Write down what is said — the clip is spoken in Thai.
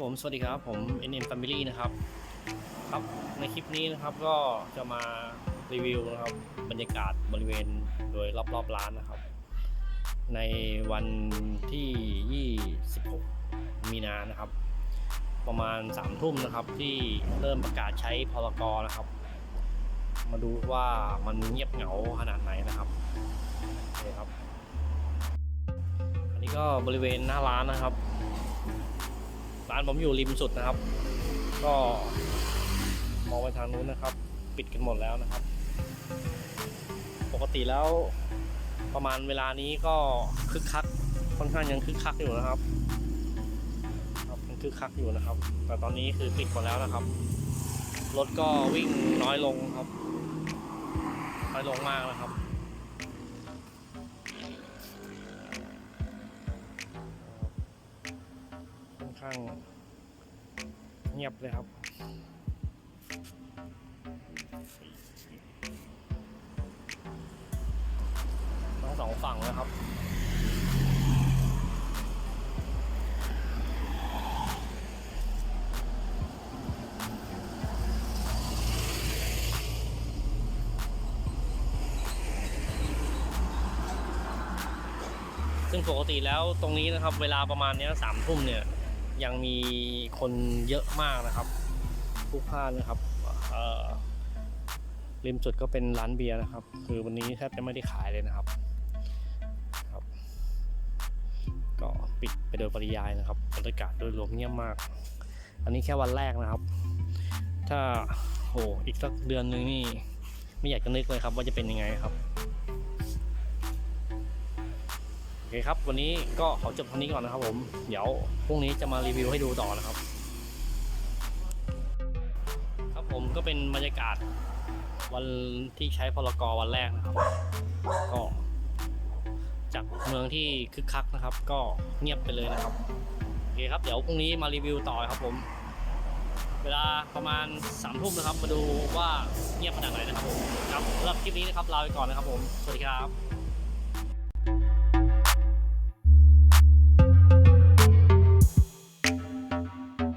ผม สวัสดีครับ ผม NM Family นะครับ ครับ ในคลิปนี้นะครับก็จะมารีวิวนะครับบรรยากาศบริเวณโดยรอบๆร้านนะครับ ในวันที่ 26 มีนานะครับ ประมาณ3ทุ่มนะครับที่เริ่มประกาศใช้พรกรนะครับ มาดูว่ามันเงียบเหงาขนาดไหนนะครับโอเคครับ อันนี้ก็บริเวณหน้าร้านนะครับ ร้านผมอยู่ริมสุดนะครับ ก็มองไปทางนู้นนะครับ ปิดกันหมดแล้วนะครับ ปกติแล้วประมาณเวลานี้ก็คึกคักค่อนข้างยังคึกคักอยู่นะครับ ครับยังคึกคักอยู่นะครับ แต่ตอนนี้คือปิดหมดแล้วนะครับรถก็วิ่งน้อยลงครับน้อยลงมากนะครับ ข้างเงียบเลยครับ ทั้งสองฝั่งนะครับซึ่งปกติแล้วตรงนี้นะครับ เวลาประมาณนี้สามทุ่มเนี่ย ยังมีคนเยอะมากนะครับผู้พลานนะครับริมสุดก็เป็นร้านเบียร์นะครับ คือวันนี้แทบจะไม่ได้ขายเลยนะครับครับ ก็ปิดไปโดยปริยายนะครับบรรยากาศโดยรวมเงียบมาก อันนี้แค่วันแรกนะครับ ถ้าโหอีกสักเดือนนึงนี่ไม่อยากจะนึกเลยครับ ว่าจะเป็นยังไงครับ เคครับ วันนี้ก็ขอจบเท่านี้ก่อนนะครับ ผม เดี๋ยวพรุ่งนี้จะมารีวิวให้ดูต่อนะครับ ครับผมก็เป็นบรรยากาศวันที่ใช้พลกรวันแรกนะครับ ก็ จากเมืองที่คึกคักนะครับ ก็เงียบไปเลยนะครับโอเคครับ เดี๋ยวพรุ่งนี้มารีวิวต่อครับ ผม เวลาประมาณสามทุ่มนะครับ มาดูว่าเงียบขนาดไหนนะครับผมครับสำหรับคลิปนี้นะครับลาไปก่อนนะครับ ผมสวัสดีครับ